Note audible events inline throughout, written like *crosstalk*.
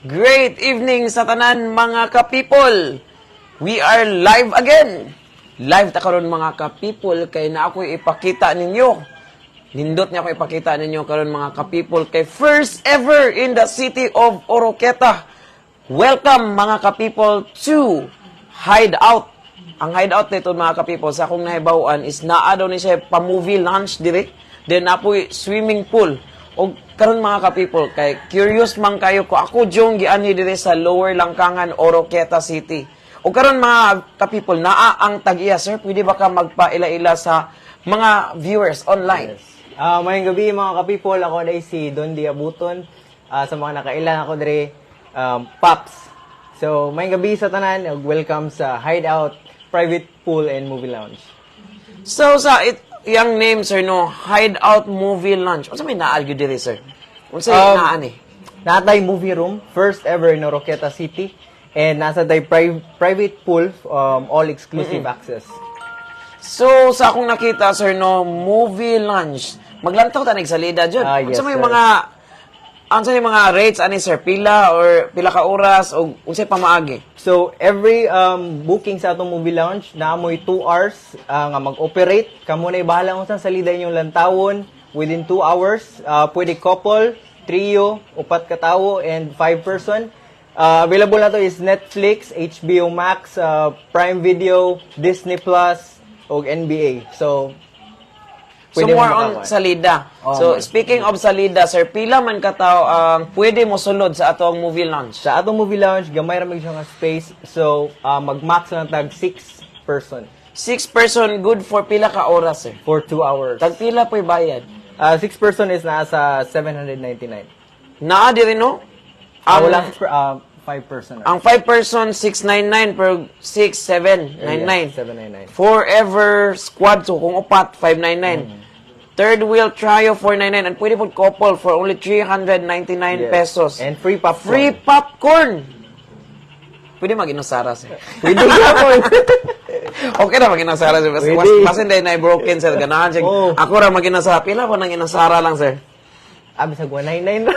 Great evening sa tanan mga ka-people. We are live again. Live ta karon mga ka-people kay na ako ipakita ninyo. Nindot niya ako ipakita ninyo karon mga ka-people kay first ever in the city of Oroqueta. Welcome mga ka-people to Hideout. Ang hideout nito mga ka-people sa akong nahibawan is naa daw ni siya pa-movie lunch dire. Then apoy swimming pool. O karon mga ka-people, kay curious man kayo ko ako jong giani dire sa Lower Langkangan, Oroqueta City. O karon mga ka-people, naa ang tag-iya sir, pwede ba ka magpaila-ila sa mga viewers online? Ah, mayong gabi mga ka-people, ako na si Don Diabuton. Ah, sa mga nakailan ako dire, um, Pops. So, mayong gabi sa tanan, welcome sa Hideout Private Pool and Movie Lounge. So sa it yang name sir no, Hideout Movie Lunch. Unsa may naalgyo dire sir? Unsa Um, naani? Natay movie room, first ever in Oroqueta City. And nasa tay pri- private pool, um, all exclusive access. So sa akong nakita sir no, movie lunch. Maglantaw ta nig salida jud. Ah, yes, unsa may sir. mga unsa may mga rates ani sir pila or pila ka oras o unsay pamaagi? So, every um, booking sa atong movie lounge, naamoy 2 hours ah, nga mag-operate. Kamo na bahala kung saan salida inyong lantawon. Within 2 hours, ah, pwede couple, trio, upat ka tawo, and 5 person. Ah, available na to is Netflix, HBO Max, ah, Prime Video, Disney Plus, o NBA. So pwede more on salida. Oh, so speaking of salida sir, pila man ka tawo ang pwede mo sulod sa atong movie lunch? Sa atong movie lounge, gamay ra mag siya nga space. So, ah, mag-max lang tag 6 person Six person good for pila ka oras sir. for 2 hours. Tag pila po'y bayad. Uh, six person is nasa 799. Naa diri no? Ah, Ang, wala uh, five person. ang 5 person 699 per 6 799. 799. Forever squad so kung upat 599. Third wheel trio 499 and pwede po couple for only 399 Yes. pesos. And free popcorn. Free popcorn. Pwede mag-inusara sir. Pwede ka po. *laughs* okay na mag-inusara sir. Basta Pwede. basta hindi na broken sir. Ganahan siya. Oo. Ako ra mag-inusara. Pila po nang inusara lang sir. Abi sa 199.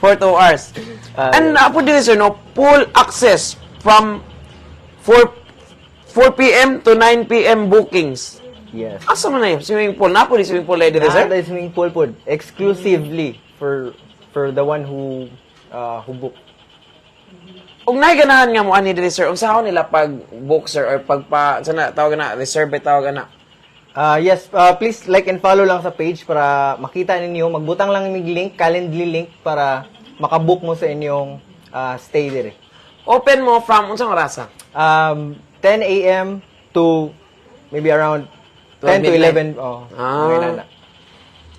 For 2 hours. Ah, and uh, po din sir, no, full access from 4 4 p.m. to 9 p.m. bookings. Yes. Asa man na yun? Swimming pool. Napo di swimming pool na dito, sir? Swimming pool po exclusively for for the one who uh, who book. Ug nay ganahan nga mo ani diri sir, unsa ako nila pag book sir or pag pa sana tawag na reserve tawag na. Uh, yes, uh, please like and follow lang sa page para makita ninyo. Magbutang lang mig link, Calendly link para makabook mo sa inyong uh, stay dire. Open mo from unsang orasa? Um, 10 a.m. to maybe around 12 10 to midnight. 11. Oh, Ah.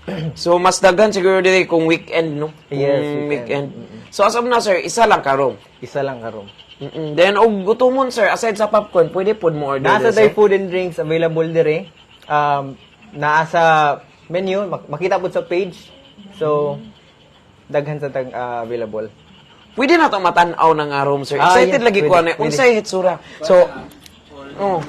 *clears throat* So mas daghan siguro diri kung weekend no. Yes, Kung weekend. So as of now sir, isa lang ka room. Isa lang karon. Mm-mm. Then og gutomon sir, aside sa popcorn, pwede pod mo order Nasa sir? food and drinks available dire. Um, nasa menu, mak- makita po sa page. So, daghan sa tag ah, available. Pwede na to matan-aw ng nga room, sir. Ah, Excited yes, lagi ko pwede, ano. pwede. Unsay hitsura. So, oh,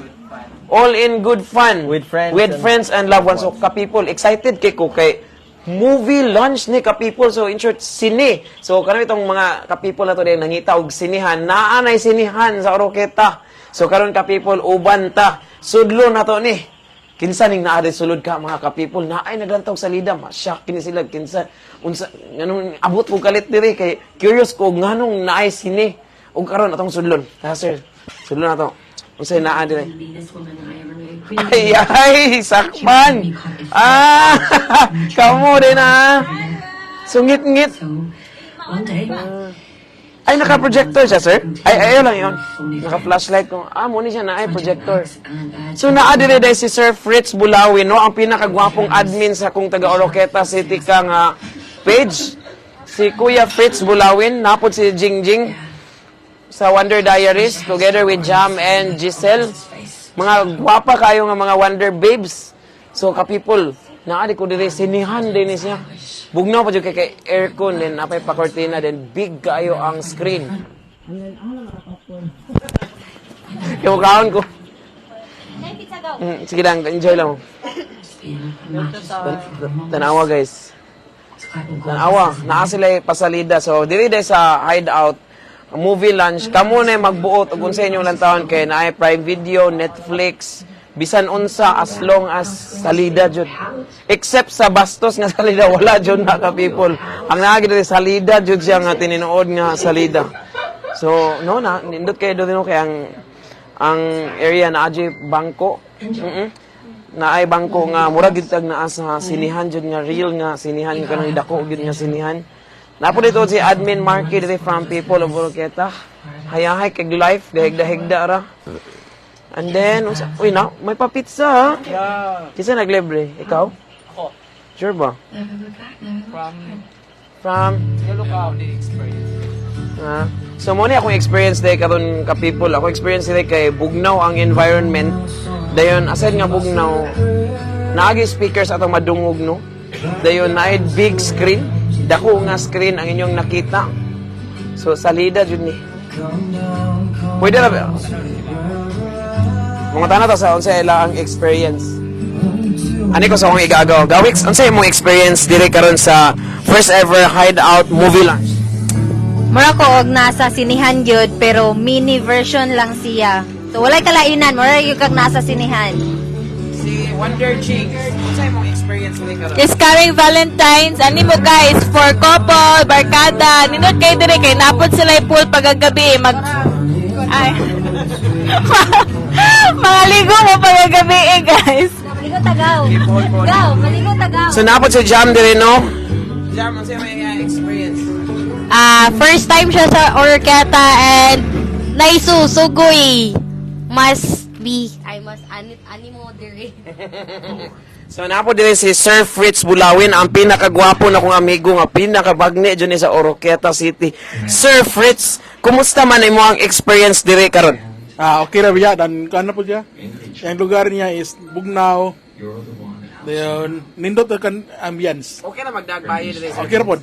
all in good fun. With friends With and- friends and loved ones. So, ka-people, excited kay ko kay movie lunch ni ka-people. So, in short, sine. So, karon itong mga ka-people na to din nangita og sinihan. Naanay sinihan sa Oroqueta. So, karon ka-people, uban ta. Sudlo na to ni. Kinsa ning naa sulod ka mga ka-people naay naglantaw sa lida ma-shock kini sila kinsa unsa nganong abot ko kalit diri kay curious ko nganong naay sini ug karon atong sudlon ha sir sudlon na to unsay naa knew. ay ay sakpan ah *laughs* kamo din ah. Sungit-ngit. One day, ay naka-projector siya sir? Ay ayo lang yon naka-flashlight ko. Ah mo ni siya na ay projector. So naa dire day si Sir Fritz Bulawin no? Ang pinakagwapong admin sa kung taga Oroqueta City ka nga page. Si Kuya Fritz Bulawin napod si Jingjing sa Wonder Diaries together with Jam and Giselle. Mga gwapa kayo nga mga Wonder Babes. So ka people, naa di ko dire sinihan din siya. Bugnaw pa jud kay kay aircon then napay pa cortina then big kayo ang screen. *laughs* Yung kaon ko. Mm, sige lang, enjoy lang. Tan- Tanawa guys. Tanawa, naa sila pasalida. So, diri sa hideout, movie lunch, kamo na magbuot ug unsa inyong lantaon kay naay Prime Video, Netflix, bisan unsa as long as salida jud. Except sa bastos nga *laughs* salida wala jud na ka people. Ang naagi diri salida jud siya nga tininuod nga salida. So, no na nindot kay do kay ang ang area na adjay bangko. Mm na ay bangko nga mura gid tag naa sa sinihan jud nga real nga sinihan kanang dako gid nga sinihan. Napo dito si admin market dito from people of Oroqueta. Hayahay kag life dahig-dahigda ra. And then, unsa, uy na, may pa pizza ha? Yeah. Kisa naglibre? Ikaw? Ako. Sure ba? From From, Yulukaw, the experience. So, mo ni akong experience day karon ka people. Ako experience day kay bugnaw ang environment. Dayon, aside nga bugnaw, naagi speakers atong madungog, no? Dayon, naay big screen. Dako nga screen ang inyong nakita. So, salida jud ni. Pwede na ba? Mga tanong to sa unsa ila ang experience. Ani ko sa akong igagaw. Gawix, unsa imong experience diri karon sa first ever hideout movie lunch? Mura ko og nasa sinihan gyud pero mini version lang siya. So walay kalainan, mura gyud kag nasa sinihan. Si Wonder Chicks. Unsa imong This coming Valentine's, ani mo guys, for couple, barkada, ninot kayo dire kay napod sila pool pagagabi, mag... Ay. *laughs* Mga ligo mo pagagabi eh, guys. Maligo tagaw. Gaw, maligo tagaw. So napod si Jam diri no? Jam, unsa imong uh, experience? Ah, first time siya sa Orqueta and naisusugoy. Must be. Ay mas anit animo diri. *laughs* So napo diri si Sir Fritz Bulawin, ang pinakagwapo na kong amigo nga pinakabagni dyan sa Oroqueta City. Sir Fritz, kumusta man imo ang experience diri karon? Ah, okay ra biya dan na po siya. Ang lugar niya is Bugnaw. Dayon, nindot na kan ambience. Okay na magdagbayo diri Okay ra po.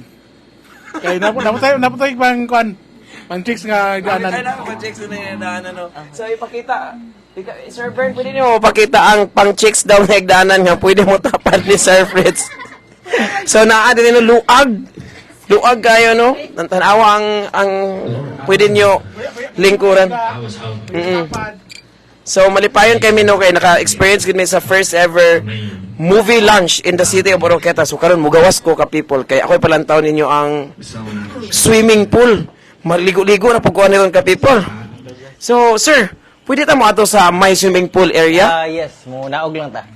Kay napo napo tayo napo tayo pang kuan. Pang chicks nga daanan. Ay, na, pang-chicks na yung daanan, no? So, ipakita, ika- Sir Bern, pwede niyo pakita ang pang-chicks daw na higdanan nga pwede mo tapan ni Sir Fritz. so, naa din yung luag. Luag kayo, no? Tan- Tanawa ang, ang pwede niyo lingkuran. Mm-mm. So, malipayon kami no kay naka-experience kami sa first ever movie lunch in the city of Oroqueta. So, karon mugawas ko ka people kay ako'y palantaw ninyo ang swimming pool. Maligo-ligo na pagkuhan nila ka people. So, sir, pwede ta mo ato sa my swimming pool area? Ah, yes, mo naog lang ta.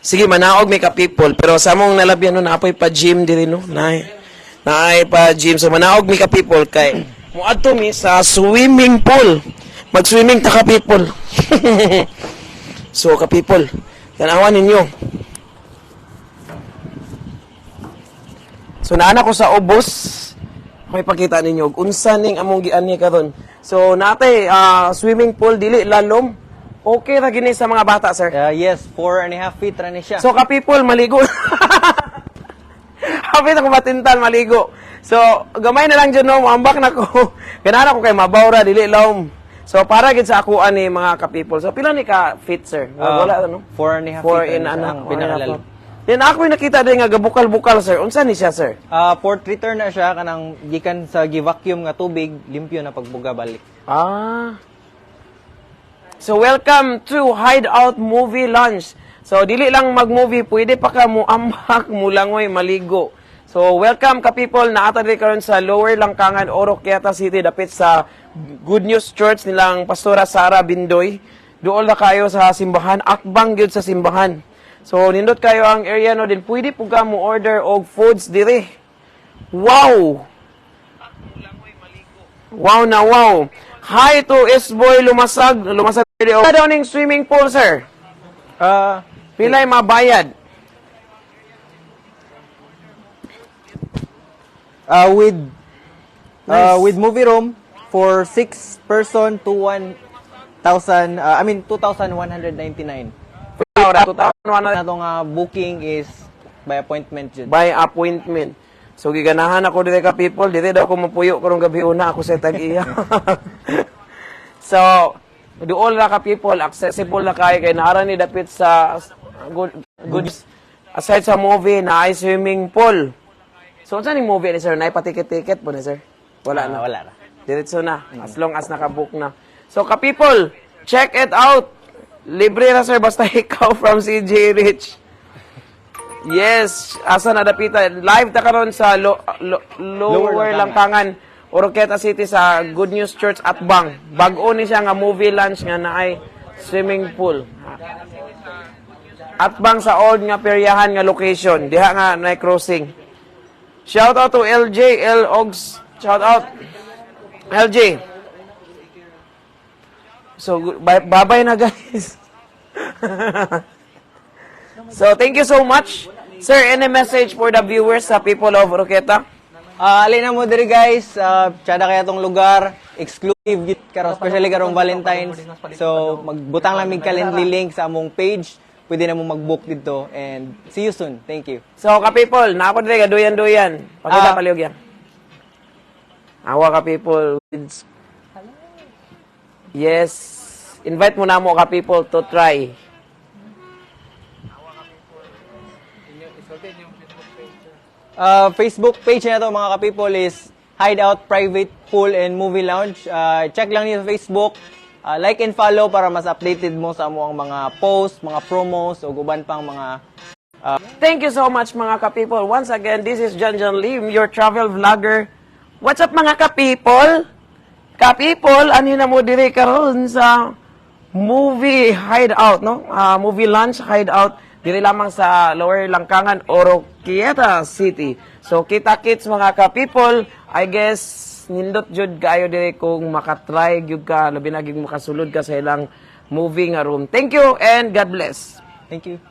Sige, manaog may ka people. Pero sa mong nalabyan no, naapoy pa gym diri no. Naay. Naay pa gym. So, manaog may ka people kay mo adto mi sa swimming pool. Mag-swimming ta ka people. *laughs* so, ka people, tanawan ninyo. So, naana ko sa ubos. May pakita ninyo. Unsa ning among giani karon. So, natay ah, swimming pool dili lalom. Okay ra gini sa mga bata, sir. Ah, yes, four and a half feet ra ni siya. So, ka-people, maligo. *laughs* Hapit ako matintal, maligo. So, gamay na lang dyan, no? Maambak na ko. *laughs* Ganaan ako kay Mabawra, dili lawm. So, para gid sa ako ani mga ka-people. So, pila ni ka fit, sir? Ah, Wala, ano? Four and a half Four feet ano, four and a half. Then, ako yung nakita din nga, gabukal-bukal, sir. Unsa ni siya, sir? Ah, port return na siya kanang gikan sa gi-vacuum nga tubig, limpyo na pagbuga balik. Ah. So, welcome to Hideout Movie Lunch. So, dili lang mag-movie, pwede pa ka mo ambak, *laughs* mulangoy, maligo. So, welcome ka people na atari karon sa Lower Langkangan, Oroquieta City, dapit sa Good News Church nilang Pastora Sara Bindoy. Doon na kayo sa simbahan, akbang gyud sa simbahan. So, nindot kayo ang area no din, pwede po ka mo order og foods dire. Wow! Wow na wow. Hi to S-Boy Lumasag. Lumasag video. Ano daw ning swimming pool, sir? Ah, Pilay mabayad. ah with ah, with movie room for six person to 1,000, ah, I mean 2,199. Ora, 2001 Na itong ah, booking is by appointment jud. by appointment. So giganahan ako dito ka people, dito daw ako mapuyo karong gabi una ako sa tag-iya. *laughs* so doon ra ka people, accessible na kay kay naara ni dapit sa good, good aside sa movie na ay swimming pool. So, saan yung movie ni sir? Nay patiket-tiket po ni sir? Wala na. Ah, wala na. Diretso na. As long as nakabook na. So, ka-people, check it out. Libre na, sir, basta *laughs* ikaw from CJ Rich. Yes, asa na dapita. Live ta karon sa lo, lo- lower, Lower Langkangan, Oroqueta City sa Good News Church at Bang. Bag-o ni siya nga movie lunch nga naay swimming pool. At Bang sa old nga peryahan nga location. Diha nga naay crossing. Shout out to LJ L Ogs. Shout out. LJ. So, bye-bye na *laughs* guys. *laughs* so, thank you so much. Sir, any message for the viewers sa people of Roqueta? Ah, alin na mo diri guys, uh, tsada kaya tong lugar, exclusive git karon especially karong Valentine's. So magbutang lang mig calendly link sa among page. Pwede na mo mag-book dito and see you soon. Thank you. So, ka-people, na ako dili, duyan-duyan. Pakita Ah. paliog yan. Awa ka-people. Yes. Invite mo na mo ka-people to try. Uh, Facebook page na to mga ka-people is Hideout Private Pool and Movie Lounge. Uh, check lang niyo sa Facebook. Uh, like and follow para mas updated mo sa among mga posts, mga promos o guban pang mga Thank you so much mga ka-people. Once again, this is John John Lim, your travel vlogger. What's up mga ka-people? Ka-people, ano na mo diri karon sa movie hideout, no? Ah, movie lunch hideout diri lamang sa Lower Langkangan, Oroquieta City. So kita-kits mga ka-people, I guess nindot jud kayo diri kung makatry gyud ka labi na gyud makasulod ka sa ilang movie nga room. Thank you and God bless. Thank you.